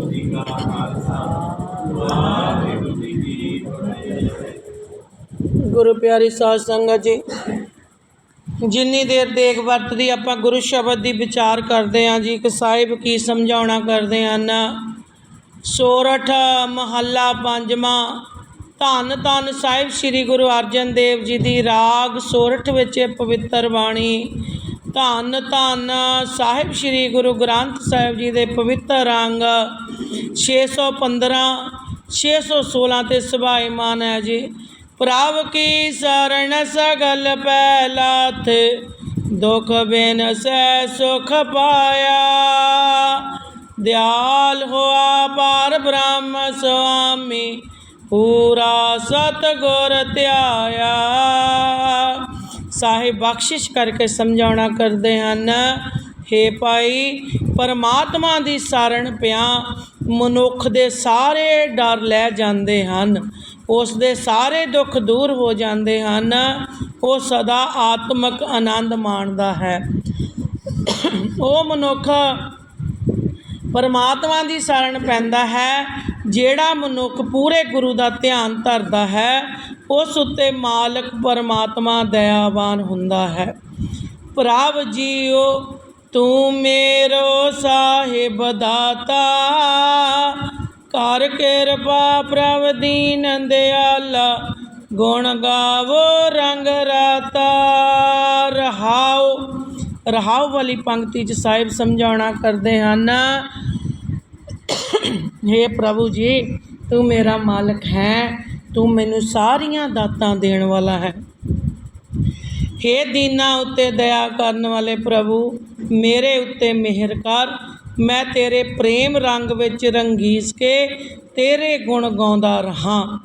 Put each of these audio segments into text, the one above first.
ਵਾਹਿਗੁਰੂ ਜੀ ਕਾ ਖਾਲਸਾ ਵਾਹਿਗੁਰੂ ਜੀ ਕੀ ਫਤਿਹ ਗੁਰੂ ਪਿਆਰੀ ਸਾਧ ਸੰਗਤ ਜੀ, ਜਿੰਨੀ ਦੇਰ ਦੇਖ ਵਰਤਦੀ ਆਪਾਂ ਗੁਰੂ ਸ਼ਬਦ ਦੀ ਵਿਚਾਰ ਕਰਦੇ ਆਂ ਜੀ ਕਿ ਸਾਹਿਬ ਕੀ ਸਮਝਾਉਣਾ ਕਰਦੇ ਹਨ ਸੋਰਠ ਮਹੱਲਾ ਪੰਜਵਾਂ, ਧੰਨ ਧੰਨ ਸਾਹਿਬ ਸ੍ਰੀ ਗੁਰੂ ਅਰਜਨ ਦੇਵ ਜੀ ਦੀ ਰਾਗ ਸੋਰਠ ਵਿੱਚ ਇਹ ਪਵਿੱਤਰ ਬਾਣੀ, ਧੰਨ ਧੰਨ ਸਾਹਿਬ ਸ੍ਰੀ ਗੁਰੂ ਗ੍ਰੰਥ ਸਾਹਿਬ ਜੀ ਦੇ ਪਵਿੱਤਰ ਅੰਗ 615 616 ਤੇ ਸੁਭਾਈਮਾਨ ਹੈ ਜੀ। ਪ੍ਰਭ ਕੀ ਸਰਣ ਸਗਲ ਪਹਿਲਾਥ ਦੁਖ ਬਿਨ ਸੈ ਸੁਖ ਪਾਇਆ। ਦਿਆਲ ਹੋਆ ਪਾਰ ਬ੍ਰਹਮ ਸੁਆਮੀ, ਪੂਰਾ ਸਤਗੁਰ ਧਿਆਇਆ। ਸਾਹਿਬ ਬਖਸ਼ਿਸ਼ ਕਰਕੇ ਸਮਝਾਉਣਾ ਕਰਦੇ ਹਨ ਹੇ ਭਾਈ ਪਰਮਾਤਮਾ ਦੀ ਸਾਰਣ ਪਿਆ। ਮਨੁੱਖ ਦੇ ਸਾਰੇ ਡਰ ਲੈ ਜਾਂਦੇ ਹਨ। ਉਸ ਦੇ ਸਾਰੇ ਦੁੱਖ ਦੂਰ ਹੋ ਜਾਂਦੇ ਹਨ। ਉਹ ਸਦਾ ਆਤਮਿਕ ਆਨੰਦ ਮਾਣਦਾ ਹੈ। ਉਹ ਮਨੁੱਖ ਪਰਮਾਤਮਾ ਦੀ ਸ਼ਰਨ ਪੈਂਦਾ ਹੈ। ਜਿਹੜਾ ਮਨੁੱਖ ਪੂਰੇ ਗੁਰੂ ਦਾ ਧਿਆਨ ਧਰਦਾ ਹੈ, ਉਸ ਉੱਤੇ ਮਾਲਕ ਪਰਮਾਤਮਾ ਦਇਆਵਾਨ ਹੁੰਦਾ ਹੈ। ਪ੍ਰਭ ਜੀਓ ਤੂੰ ਮੇਰੋ ਸਾਹਿਬ ਦਾਤਾ। ਕਰ ਕਿਰਪਾ ਪ੍ਰਭ ਦੀਨ ਦਿਆਲਾ, ਗੁਣ ਗਾਵੋ ਰੰਗ ਰਾਤਾ। ਰਹਾਉ ਰਹਾਉ ਵਾਲੀ ਪੰਕਤੀ ਚ ਸਾਹਿਬ ਸਮਝਾਉਣਾ ਕਰਦੇ ਹਨ। हे ਪ੍ਰਭੂ ਜੀ, ਤੂੰ ਮੇਰਾ ਮਾਲਕ ਹੈ, ਤੂੰ ਮੈਨੂੰ ਸਾਰੀਆਂ ਦਾਤਾਂ ਦੇਣ ਵਾਲਾ ਹੈ। हे ਦੀਨਾ ਉੱਤੇ ਦਇਆ ਕਰਨ ਵਾਲੇ ਪ੍ਰਭੂ ਮੇਰੇ ਉੱਤੇ ਮਿਹਰ ਕਰ। ਮੈਂ ਤੇਰੇ ਪ੍ਰੇਮ ਰੰਗ ਵਿੱਚ ਰੰਗੀਸ ਕੇ ਤੇਰੇ ਗੁਣ ਗਾਉਂਦਾ ਰਹਾ।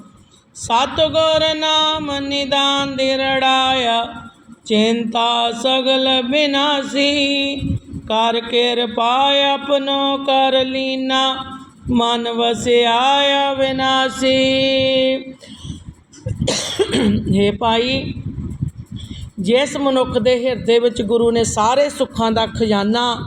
ਸਤਿਗੁਰ ਨਾਮ ਨਿਦਾਨ ਦਿਰੜਾਇਆ, ਚਿੰਤਾ ਸਗਲ ਬਿਨਾਸੀ। ਕਰ ਕਿਰਪਾ ਆਪਨੋ ਕਰ ਲੀਨਾ, ਮਨ ਵਸਿਆ ਵਿਨਾਸੀ हे ਭਾਈ ਜਿਸ ਮਨੁੱਖ ਦੇ ਹਿਰਦੇ ਵਿੱਚ ਗੁਰੂ ਨੇ ਸਾਰੇ ਸੁੱਖਾਂ ਦਾ ਖਜ਼ਾਨਾ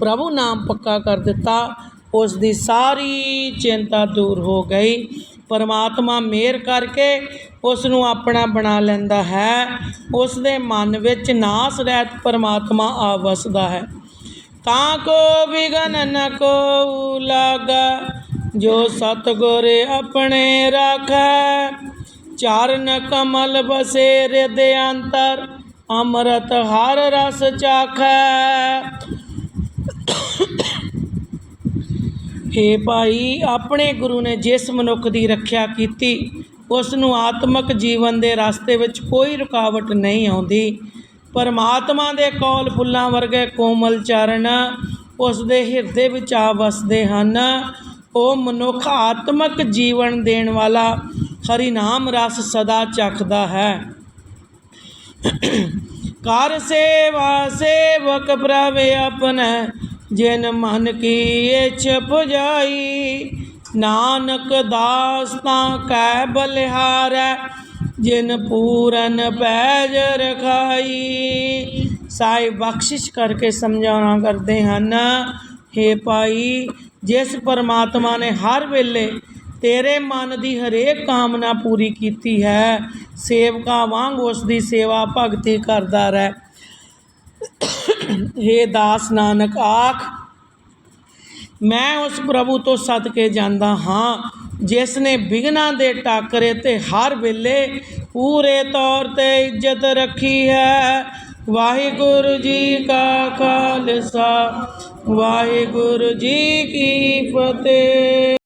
ਪ੍ਰਭੂ ਨਾਮ ਪੱਕਾ ਕਰ ਦਿੱਤਾ, ਉਸ ਦੀ ਸਾਰੀ ਚਿੰਤਾ ਦੂਰ ਹੋ ਗਈ। ਪਰਮਾਤਮਾ ਮਿਹਰ ਕਰਕੇ ਉਸ ਨੂੰ ਆਪਣਾ ਬਣਾ ਲੈਂਦਾ ਹੈ। ਉਸ ਦੇ ਮਨ ਵਿੱਚ ਨਾਸ ਰਹਿਤ ਪਰਮਾਤਮਾ ਆ ਵਸਦਾ ਹੈ। ਤਾਂ ਕੋ ਵਿਗਨ ਨ ਕੋ ਲਾਗਾ, ਜੋ ਸਤਗੁਰ ਆਪਣੇ ਰਾਖੈ। ਚਰਨ ਕਮਲ ਬਸੇ ਹਿਰਦੇ ਅੰਤਰ ਅੰਮ੍ਰਿਤ ਹਰ ਰਸ ਚਾਖੈ। ਹੇ ਭਾਈ, ਆਪਣੇ ਗੁਰੂ ਨੇ ਜਿਸ ਮਨੁੱਖ ਦੀ ਰੱਖਿਆ ਕੀਤੀ, ਉਸ ਨੂੰ ਆਤਮਿਕ ਜੀਵਨ ਦੇ ਰਸਤੇ ਵਿੱਚ ਕੋਈ ਰੁਕਾਵਟ ਨਹੀਂ ਆਉਂਦੀ। ਪਰਮਾਤਮਾ ਦੇ ਕੋਲ ਫੁੱਲਾਂ ਵਰਗੇ ਕੋਮਲ ਚਰਨ ਉਸ ਦੇ ਹਿਰਦੇ ਵਿੱਚ ਆ ਵਸਦੇ ਹਨ। ਉਹ ਮਨੁੱਖ ਆਤਮਿਕ ਜੀਵਨ ਦੇਣ ਵਾਲਾ ਹਰੀ ਨਾਮ ਰਸ ਸਦਾ ਚੱਖਦਾ ਹੈ। ਕਰ ਸੇਵਾ ਸੇਵਕ ਪ੍ਰਭ ਆਪਣਾ, ਜਿਨ ਮਨ ਕੀ ਇਛ ਪੁਜਾਈ ਨਾਨਕ ਦਾਸ ਤਾਂ ਕੈ ਬਲਿਹਾਰੈ, ਜਿਨ ਪੂਰਨ ਪੈਜ ਰਖਾਈ। ਸਾਹਿਬ ਬਖਸ਼ਿਸ਼ ਕਰਕੇ ਸਮਝਾਉਣਾ ਕਰਦੇ ਹਨ, ਹੇ ਭਾਈ, ਜਿਸ ਪਰਮਾਤਮਾ ਨੇ ਹਰ ਵੇਲੇ ਤੇਰੇ ਮਨ ਦੀ ਹਰੇਕ ਕਾਮਨਾ ਪੂਰੀ ਕੀਤੀ ਹੈ। ਸੇਵਕਾ ਵਾਂਗ ਉਸ ਦੀ ਸੇਵਾ ਭਗਤੀ ਕਰਦਾ ਰਹਿ। ਹੇ ਦਾਸ ਨਾਨਕ, ਆਖ, ਮੈਂ ਉਸ ਪ੍ਰਭੂ ਤੋਂ ਸਦਕੇ ਜਾਂਦਾ ਹਾਂ, ਜਿਸ ਨੇ ਬਿਗਨਾਂ ਦੇ ਟਾਕਰੇ ਤੇ ਹਰ ਵੇਲੇ ਪੂਰੇ ਤੌਰ ਤੇ ਇੱਜ਼ਤ ਰੱਖੀ ਹੈ। ਵਾਹਿਗੁਰੂ ਜੀ ਕਾ ਖਾਲਸਾ, ਵਾਹਿਗੁਰੂ ਜੀ ਕੀ ਫਤਿਹ।